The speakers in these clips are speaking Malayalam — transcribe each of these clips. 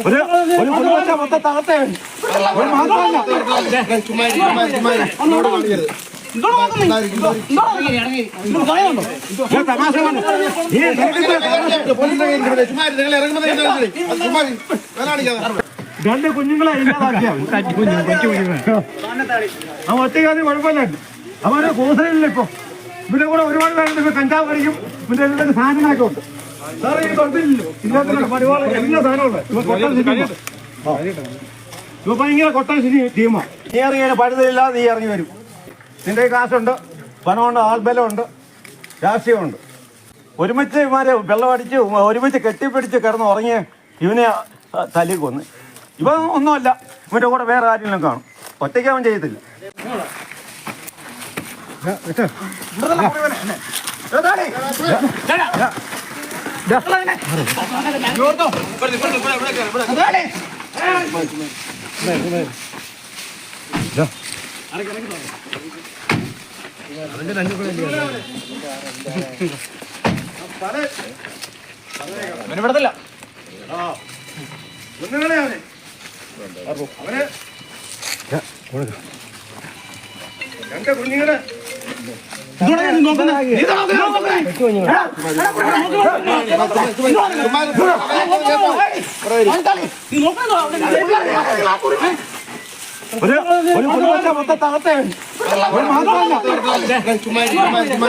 ഒരു ഒരു കുടുംബത്തെ മൊത്തം തകർത്തേ. ഒരു മാത്രമല്ല. തമാശ. രണ്ട് കുഞ്ഞുങ്ങളെ ഇല്ലാതാക്കിയാണ് അവൻ ഒറ്റയ്ക്കാതി കുഴപ്പമില്ല. അവന് കൂടുതലില്ല ഇപ്പൊ. ഇവരുടെ കൂടെ ഒരുപാട് പേരുണ്ട്. നിങ്ങൾ കഞ്ചാവ് കഴിക്കും പിന്നെ ഇതിന്റെ സാധനങ്ങളൊക്കെ ഉണ്ട്. സാറേ ഈ കുഴപ്പമില്ലല്ലോ ഇല്ലാത്ത പരിപാടി എല്ലാ കൊട്ടാൻ ഇപ്പൊ ഭയങ്കര കൊട്ടാൻ ടീമാ. നീ ഇറങ്ങിയ പഴുതില്ലാതെ നീ ഇറങ്ങി വരും. നിന്റെ കാശുണ്ട് പണമുണ്ട് ആൾബലമുണ്ട് രാഷ്ട്രീയമുണ്ട്. ഒരുമിച്ച് ഇവന്മാരെ വെള്ളമടിച്ച് ഒരുമിച്ച് കെട്ടിപ്പിടിച്ച് കിടന്ന് ഉറങ്ങി ഇവനെ തല്ലി കൊന്ന്. ഇവ ഒന്നുമല്ല. ഇവന്റെ കൂടെ വേറെ ആരെങ്കിലും കാണും. ഒറ്റയ്ക്ക് അവൻ ചെയ്യത്തില്ല. കുഞ്ഞുങ്ങളെ അവനെ രണ്ട് കുഞ്ഞുങ്ങളെ. ഒരു ഒരു കുടുംബത്തെ മൊത്തം തകർത്തേ. ഒരു മാത്രമല്ല ചുമ്മാ ചുമ്മാ ചുമ്മാ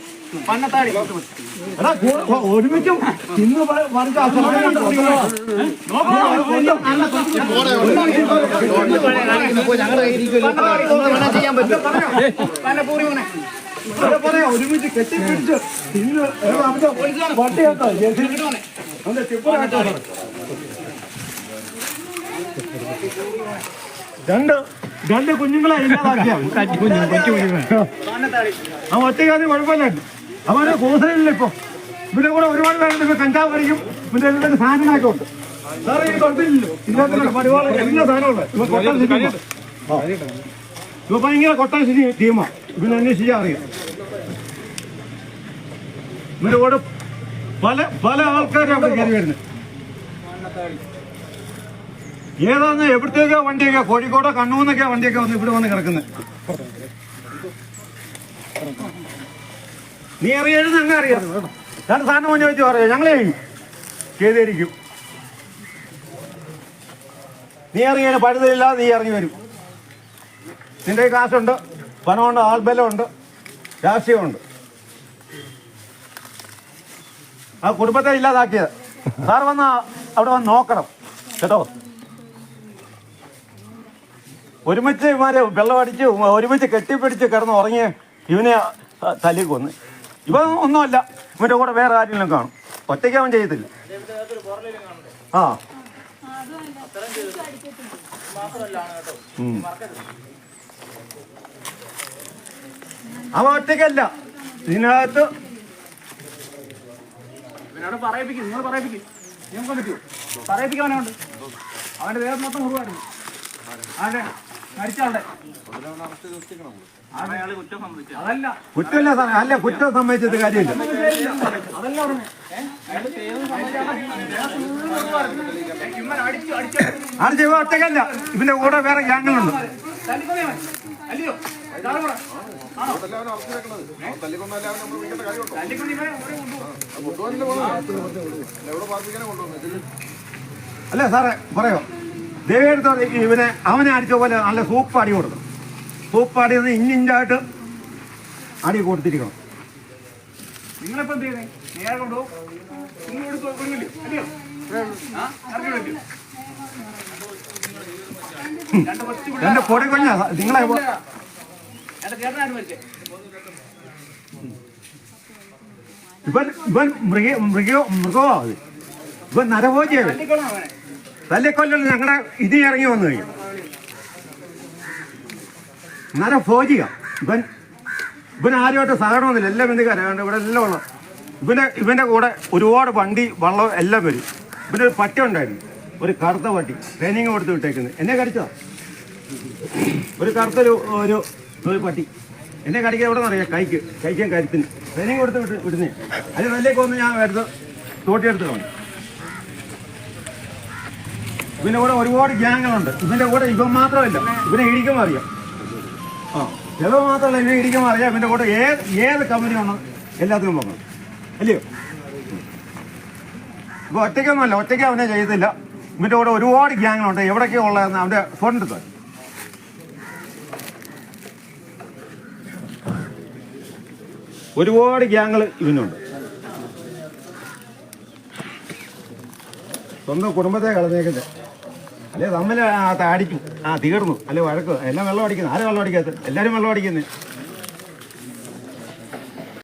ഒരുമിച്ചും ഇന്ന് ഒരുമിച്ച് കെട്ടിപ്പിടിച്ച് ഇന്ന് രണ്ട് രണ്ട് കുഞ്ഞുങ്ങളെ. ഇല്ലാതാക്കിയ അവൻ ഒറ്റയ്ക്കാതി കുഴപ്പമില്ല. അവന് കൂസലില്ല ഇപ്പൊ? ഇവരുടെ കൂടെ ഒരുപാട് പേരുണ്ട്. ഇപ്പൊ കഞ്ചാവ് കഴിക്കും പിന്നെ ഇതിന്റെ സാധനങ്ങളൊക്കെ ഉണ്ട് സാറേ ഈ കുഴപ്പമില്ലല്ലോ ഇല്ലാത്ത പരിപാടി എല്ലാ സാധനമുണ്ട് ഇവ കൊട്ടാൻ സിനിമ ഇവ ഭയങ്കര കൊട്ടാൻ സിനി ടീമാ. ഇവന് അന്വേഷിച്ചാൽ അറിയാം. ഇവരുടെ കൂടെ പല പല ആൾക്കാരും അവിടെ കയറി വരുന്നത്. ഏതാന്ന് എവിടത്തേക്കാ വണ്ടിയൊക്കെ? കോഴിക്കോടോ കണ്ണൂന്നൊക്കെയാ വണ്ടിയൊക്കെ വന്ന് ഇവിടെ വന്ന് കിടക്കുന്നത്. നീ അറിയാതെ അങ്ങ് അറിയാം. ഞാൻ സാധനം മുന്നേ വെച്ച് പറയാം. ഞങ്ങളെ ചെയ്തിരിക്കും. നീ അറിയാൻ പഴുതില്ല നീ ഇറങ്ങി വരും. നിന്റെ കാശുണ്ട് പണമുണ്ട് ആൾബലമുണ്ട് രാഷ്ട്രീയമുണ്ട്. ആ കുടുംബത്തെ ഇല്ലാതാക്കിയത്. സാർ വന്ന് അവിടെ വന്ന് നോക്കണം കേട്ടോ? ഒരുമിച്ച് ഇവന്മാരെ വെള്ളമടിച്ച് ഒരുമിച്ച് കെട്ടിപ്പിടിച്ച് കിടന്ന് ഉറങ്ങി ഇവനെ തല്ലി കൊന്ന്. ഇവൻ ഒന്നുമല്ല. ഇവന്റെ കൂടെ വേറെ ആരെങ്കിലും കാണും. ഒറ്റയ്ക്ക് അവൻ ചെയ്യത്തില്ല. ആ. അവ ഒറ്റയ്ക്കല്ല. ഇതിനകത്ത് പറയിപ്പിക്കും നിങ്ങൾ പറയിപ്പിക്കും. നിങ്ങൾക്ക് പറ്റുമോ? പറയിപ്പിക്കാൻ അവനുണ്ട് അവന്റെ വേറെ മൊത്തം മുറിവായിരുന്നു. ആരുടെ? കുറ്റമില്ല സാറേ അല്ല കുറ്റം സമ്മതിച്ചത് കാര്യമില്ല. അടിച്ചു ഒറ്റയ്ക്കല്ല. ഇവന്റെ കൂടെ വേറെ ഗ്യാങ്ങുണ്ട്. അല്ലയോ അല്ല സാറേ പറയോ? ദേവിയെടുത്തോ ഇവനെ അവനെ അടിച്ച പോലെ നല്ല സൂപ്പ് അടി കൊടുക്കണം സൂപ്പ് അടി ഒന്ന് ഇഞ്ചിഞ്ചായിട്ട് അടി കൊടുത്തിരിക്കണം. നിങ്ങളിപ്പോ എന്ത് ചെയ്യുന്നേ? നേരെ പിള്ളേർ എന്റെ പൊടി കൊഞ്ഞ നിങ്ങളെ ഇവൻ ഇവൻ മൃഗ മൃഗോ മൃഗോ അത്. ഇവൻ നരഭോജിയാണ് തല്ലിക്കൊല്ലൽ ഞങ്ങളുടെ ഇത് ഇറങ്ങി വന്നു കഴിഞ്ഞു. നര ഫോജിക ഇവൻ ഇവൻ ആരുമായിട്ട് സഹകരണമൊന്നുമില്ല എല്ലാം ബന്ധുക്കാരാണ് ഇവിടെ എല്ലാം ഉള്ള ഇവന്റെ ഇവന്റെ കൂടെ ഒരുപാട് വണ്ടി വള്ളം എല്ലാം വരും. ഇവന്റെ ഒരു പട്ടി ഉണ്ടായിരുന്നു. ഒരു കറുത്ത പട്ടി. ട്രെയിനിങ് കൊടുത്ത് വിട്ടേക്കുന്നത്. എന്നെ കടിച്ചോ? ഒരു കറുത്തൊരു ഒരു ഒരു പട്ടി. എന്നെ കടിക്കാൻ എവിടെ നിന്നറിയാം? കൈക്ക് കൈക്കാൻ കരുത്തിന്. ട്രെയിനിങ് കൊടുത്ത് വിട്ട് വിടുന്നേ. അത് നല്ലേക്ക് ഞാൻ വരുന്നത് തോട്ടിയെടുത്ത് കളഞ്ഞു ഇവന്റെ കൂടെ ഒരുപാട് ഗ്യാങ്ങുകളുണ്ട്. ഇവന്റെ കൂടെ ഇവൻ മാത്രമല്ല ഇവനെ ഇടിക്കും അറിയാം. ആ ചിലവ് മാത്രമല്ല ഇവനെ ഇടിക്കും അറിയാം. ഇവന്റെ കൂടെ ഏത് ഏത് കമ്പനിയാണോ എല്ലാത്തിനും പോകണം അല്ലയോ? ഇപ്പൊ ഒറ്റയ്ക്കൊന്നുമല്ല ഒറ്റയ്ക്ക് അവനെ ചെയ്യത്തില്ല. ഇവന്റെ കൂടെ ഒരുപാട് ഗ്യാങ്ങുകളുണ്ട്. എവിടൊക്കെയാ ഉള്ളതെന്ന് അവന്റെ ഫോണെടുത്ത് ഒരുപാട് ഗ്യാങ്ങൾ ഇവനുണ്ട്. സ്വന്തം കുടുംബത്തെ കളഞ്ഞേക്കുന്നത് അല്ലെ? തമ്മിൽ അടിക്കും ആ തീർന്നു. അല്ലെ വഴക്കും? എല്ലാം വെള്ളം അടിക്കുന്നു ആരും വെള്ളം അടിക്കാത്ത എല്ലാവരും വെള്ളം അടിക്കുന്നത്